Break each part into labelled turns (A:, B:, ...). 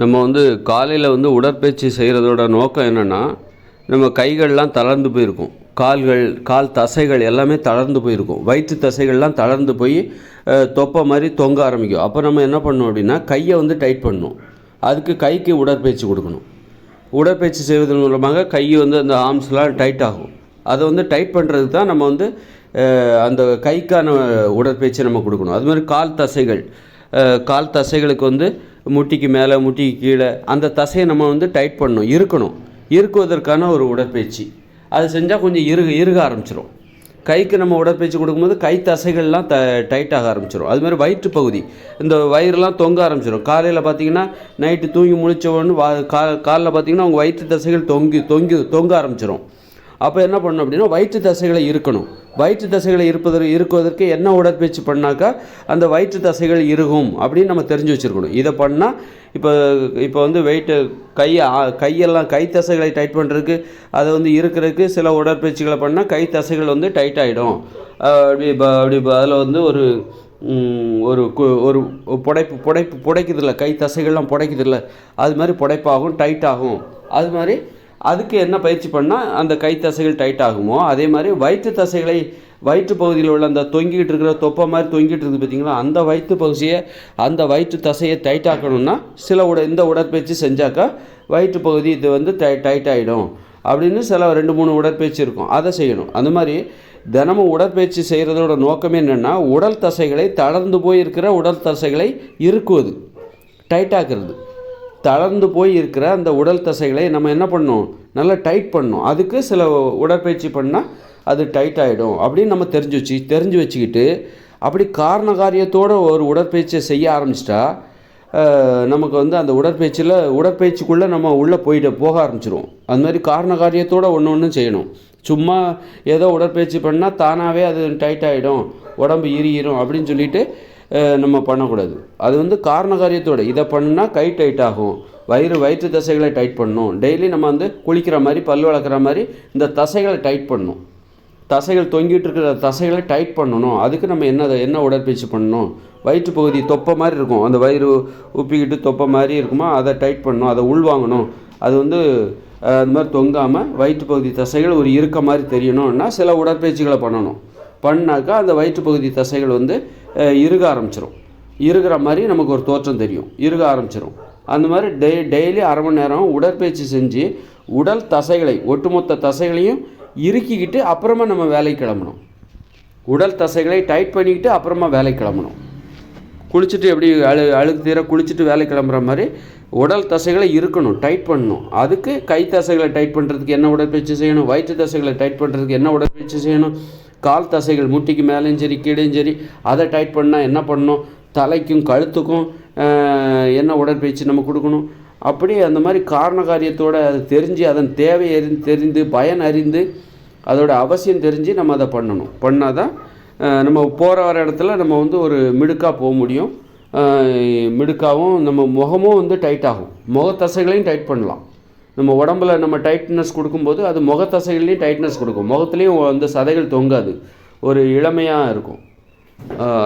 A: நம்ம வந்து காலையில் வந்து உடற்பயிற்சி செய்கிறதோட நோக்கம் என்னென்னா நம்ம கைகள்லாம் தளர்ந்து போயிருக்கும். கால்கள் கால் தசைகள் எல்லாமே தளர்ந்து போயிருக்கும். வயிற்று தசைகள்லாம் தளர்ந்து போய் தொப்பை மாதிரி தொங்க ஆரம்பிக்கும். அப்போ நம்ம என்ன பண்ணணும் அப்படின்னா கையை வந்து டைட் பண்ணணும். அதுக்கு கைக்கு உடற்பயிற்சி கொடுக்கணும். உடற்பயிற்சி செய்வதன் மூலமாக கை வந்து அந்த ஆர்ம்ஸ்லாம் டைட் ஆகும். அதை வந்து டைட் பண்ணுறதுக்கு தான் நம்ம வந்து அந்த கைக்கான உடற்பயிற்சி நம்ம கொடுக்கணும். அது மாதிரி கால் தசைகள். கால் தசைகளுக்கு வந்து முட்டிக்கு மேலே முட்டிக்கு கீழே அந்த தசையை நம்ம வந்து டைட் பண்ணணும் இருக்கணும். இருக்குவதற்கான ஒரு உடற்பயிற்சி. அது செஞ்சால் கொஞ்சம் இறுக இறுக ஆரம்பிச்சிடும் கைக்கு நம்ம உடற்பயிற்சி கொடுக்கும்போது கை தசைகள்லாம் த டைட் ஆக ஆரம்பிச்சிடும் அதுமாதிரி வயிற்று பகுதி இந்த வயிறுலாம் தொங்க ஆரம்பிச்சிடும் காலையில் பார்த்தீங்கன்னா நைட்டு தூங்கி முழிச்ச உடனே வா கா காலில் பார்த்தீங்கன்னா உங்கள் வயிற்று தசைகள் தொங்கி தொங்கி தொங்க ஆரம்பிச்சிடும் அப்போ என்ன பண்ணணும் அப்படின்னா வயிற்று தசைகளை இருக்கணும். வயிற்று தசைகளை இருப்பதற்கு இருக்குவதற்கு என்ன உடற்பயிற்சி பண்ணாக்கா அந்த வயிற்று தசைகள் இருக்கும் அப்படின்னு நம்ம தெரிஞ்சு வச்சுருக்கணும். இதை பண்ணால் இப்போ இப்போ வந்து வெயிட்டு கையை ஆ- கையெல்லாம் கை தசைகளை டைட் பண்ணுறதுக்கு அதை வந்து இருக்கிறதுக்கு சில உடற்பயிற்சிகளை பண்ணால் கை தசைகள் வந்து டைட் ஆகிடும் அப்படி அப்படி அதில் வந்து ஒரு ஒரு கு- ஒரு புடைப்பு புடைப்பு புடைக்குதில்ல கை தசைகள்லாம் புடைக்குதில்ல அது மாதிரி புடைப்பாகும் டைட் ஆகும். அது மாதிரி அதுக்கு என்ன பயிற்சி பண்ணால் அந்த கை தசைகள் டைட் ஆகுமோ? அதே மாதிரி வயிற்று தசைகளை வயிற்று பகுதியில் உள்ள அந்த தொங்கிக்கிட்டு இருக்கிற தொப்பை மாதிரி தொங்கிட்டு இருக்குது பார்த்தீங்களா அந்த வயிற்று பகுதியை அந்த வயிற்று தசையை டைட் ஆக்கணும்னா சில உட இந்த உடற்பயிற்சி செஞ்சாக்கா வயிற்று பகுதி இது வந்து டை டைட் ஆகிடும் அப்படின்னு சில ரெண்டு மூணு உடற்பயிற்சி இருக்கும். அதை செய்யணும். அந்த மாதிரி தினமும் உடற்பயிற்சி செய்கிறதோட நோக்கமே என்னென்னா உடல் தசைகளை தளர்ந்து போயிருக்கிற உடல் தசைகளை இறுக்குவது டைட்டாக்குறது தளர்ந்து போய் இருக்கிற அந்த உடல் தசைகளை நம்ம என்ன பண்ணணும்? நல்லா டைட் பண்ணணும். அதுக்கு சில உடற்பயிற்சி பண்ணால் அது டைட் ஆகிடும் அப்படின்னு நம்ம தெரிஞ்சு வச்சு தெரிஞ்சு வச்சுக்கிட்டு அப்படி காரண காரியத்தோடு ஒரு உடற்பயிற்சியை செய்ய ஆரம்பிச்சிட்டா நமக்கு வந்து அந்த உடற்பயிற்சியில் உடற்பயிற்சிக்குள்ளே நம்ம உள்ளே போயிட்டு போக ஆரம்பிச்சிருவோம் அது மாதிரி காரண காரியத்தோடு ஒன்று ஒன்று செய்யணும். சும்மா ஏதோ உடற்பயிற்சி பண்ணால் தானாகவே அது டைட் ஆகிடும் உடம்பு இரியிரும் அப்படின்னு சொல்லிட்டு நம்ம பண்ணக்கூடாது. அது வந்து காரண காரியத்தோட இதை பண்ணால் கை டைட் ஆகும். வயிறு வயிற்று தசைகளை டைட் பண்ணணும் டெய்லி நம்ம வந்து குளிக்கிற மாதிரி பல் வளர்க்குற மாதிரி இந்த தசைகளை டைட் பண்ணணும் தசைகள் தொங்கிட்டு இருக்கிற தசைகளை டைட் பண்ணணும். அதுக்கு நம்ம என்ன என்ன உடற்பயிற்சி பண்ணணும்? வயிற்று பகுதி தொப்பை மாதிரி இருக்கும். அந்த வயிறு உப்பிக்கிட்டு தொப்பை மாதிரி இருக்குமா? அதை டைட் பண்ணணும். அதை உள்வாங்கணும். அது வந்து அது அந்த மாதிரி தொங்காமல் வயிற்று பகுதி தசைகள் ஒரு இருக்க மாதிரி தெரியணும்னா சில உடற்பயிற்சிகளை பண்ணணும். பண்ணாக்கா அந்த வயிற்றுப்பகுதி தசைகள் வந்து இறுக ஆரம்பிச்சிடும் இறுகிற மாதிரி நமக்கு ஒரு தோற்றம் தெரியும். இறுக ஆரம்பிச்சிடும் அந்த மாதிரி டெய் டெய்லி அரை மணி நேரம் உடற்பயிற்சி செஞ்சு உடல் தசைகளை ஒட்டுமொத்த தசைகளையும் இறுக்கிக்கிட்டு அப்புறமா நம்ம வேலைக்கு கிளம்பணும். உடல் தசைகளை டைட் பண்ணிக்கிட்டு அப்புறமா வேலைக்கு கிளம்பணும். குளிச்சுட்டு எப்படி அழு அழுக்கு தீர குளிச்சுட்டு வேலை கிளம்புற மாதிரி உடல் தசைகளை இருக்கணும் டைட் பண்ணணும். அதுக்கு கை தசைகளை டைட் பண்ணுறதுக்கு என்ன உடற்பயிற்சி செய்யணும்? வயிற்று தசைகளை டைட் பண்ணுறதுக்கு என்ன உடற்பயிற்சி செய்யணும்? கால் தசைகள் முட்டிக்கு மேலேயும் சரி கீழேயும் சரி அதை டைட் பண்ணால் என்ன பண்ணணும்? தலைக்கும் கழுத்துக்கும் என்ன உடற்பயிற்சி நம்ம கொடுக்கணும்? அப்படி அந்த மாதிரி காரண காரியத்தோடு அது தெரிஞ்சு அதன் தேவை அறிந்து தெரிந்து பயன் அறிந்து அதோட அவசியம் தெரிஞ்சு நம்ம அதை பண்ணணும். பண்ணால் தான் நம்ம போகிற வர இடத்துல நம்ம வந்து ஒரு மிடுக்காக போக முடியும். மிடுக்காகவும் மிடுக்காவும் நம்ம முகமும் வந்து டைட் ஆகும். முகத்தசைகளையும் டைட் பண்ணலாம். நம்ம உடம்புல நம்ம டைட்னஸ் கொடுக்கும்போது அது முகத்தசைகள்லேயும் டைட்னஸ் கொடுக்கும். முகத்துலேயும் அந்த சதைகள் தொங்காது. ஒரு இளமையாக இருக்கும்.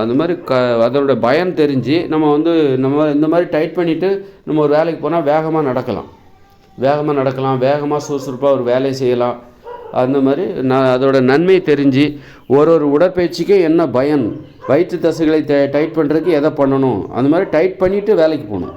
A: அந்த மாதிரி க அதனோட பயம் தெரிஞ்சு நம்ம வந்து நம்ம இந்த மாதிரி டைட் பண்ணிவிட்டு நம்ம ஒரு வேலைக்கு போனால் வேகமாக நடக்கலாம். வேகமாக நடக்கலாம். வேகமாக சுறுசுறுப்பாக ஒரு வேலையை செய்யலாம். அந்த மாதிரி நான் அதோட நன்மை தெரிஞ்சு ஒரு ஒரு உடற்பயிற்சிக்கும் என்ன பயன்? வயிற்று தசைகளை டைட் பண்ணுறதுக்கு எதை பண்ணணும்? அந்த மாதிரி டைட் பண்ணிவிட்டு வேலைக்கு போகணும்.